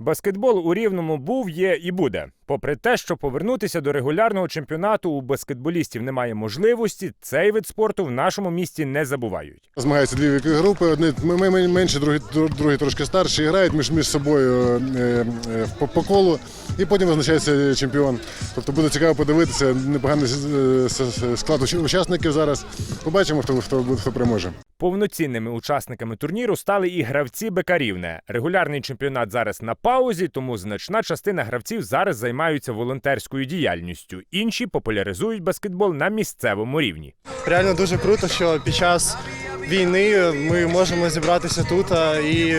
Баскетбол у рівному був, є і буде. Попри те, що повернутися до регулярного чемпіонату у баскетболістів немає можливості, цей вид спорту в нашому місті не забувають. Змагаються дві вікові групи. Одні м- м- м- менші, другі, другі трошки старші, грають між, між собою е, е, по, по колу, і потім визначається чемпіон. Тобто буде цікаво подивитися непоганий е, склад уч- учасників зараз. Побачимо, хто, хто, хто переможе. Повноцінними учасниками турніру стали і гравці Бекарівне. Регулярний чемпіонат зараз на паузі, тому значна частина гравців зараз займаються волонтерською діяльністю. Інші популяризують баскетбол на місцевому рівні. Реально дуже круто, що під час війни ми можемо зібратися тут і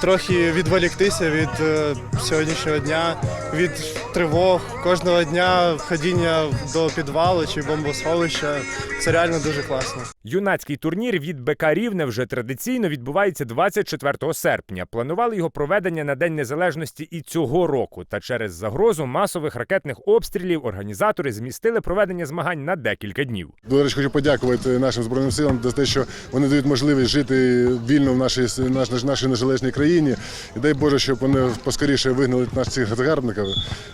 трохи відволіктися від е, сьогоднішнього дня, від тривог кожного дня ходіння до підвалу чи бомбосховища. Це реально дуже класно. Юнацький турнір від БК Рівне вже традиційно відбувається 24 серпня. Планували його проведення на День Незалежності і цього року. Та через загрозу масових ракетних обстрілів організатори змістили проведення змагань на декілька днів. До речі, хочу подякувати нашим збройним силам за те, що вони дають можливість жити вільно в нашій наш- нашій незалежній країні. І дай Боже, щоб вони поскоріше вигнали нас цих загарбників,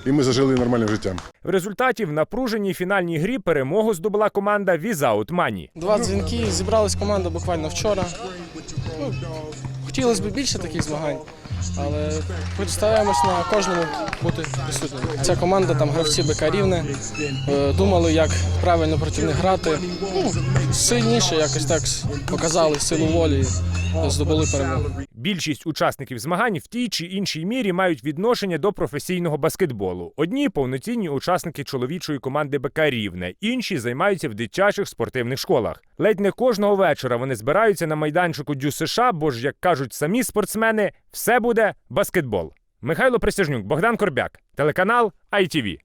і ми зажили нормальним життям. В результаті в напруженій фінальній грі перемогу здобула команда Without Money. Два дзвінки, зібралась команда буквально вчора. Ну, хотілося б більше таких змагань, але стараємось на кожному бути присутнім. Ця команда, там гравці БК Рівне, е, думали, як правильно проти них грати. Ну, сильніше якось так показали силу волі, і здобули перемогу. Більшість учасників змагань в тій чи іншій мірі мають відношення до професійного баскетболу. Одні повноцінні учасники чоловічої команди БК Рівне, інші займаються в дитячих спортивних школах. Ледь не кожного вечора вони збираються на майданчику Дю США, бо ж, як кажуть самі спортсмени, все буде баскетбол. Михайло Присяжнюк, Богдан Корбяк, телеканал ITV.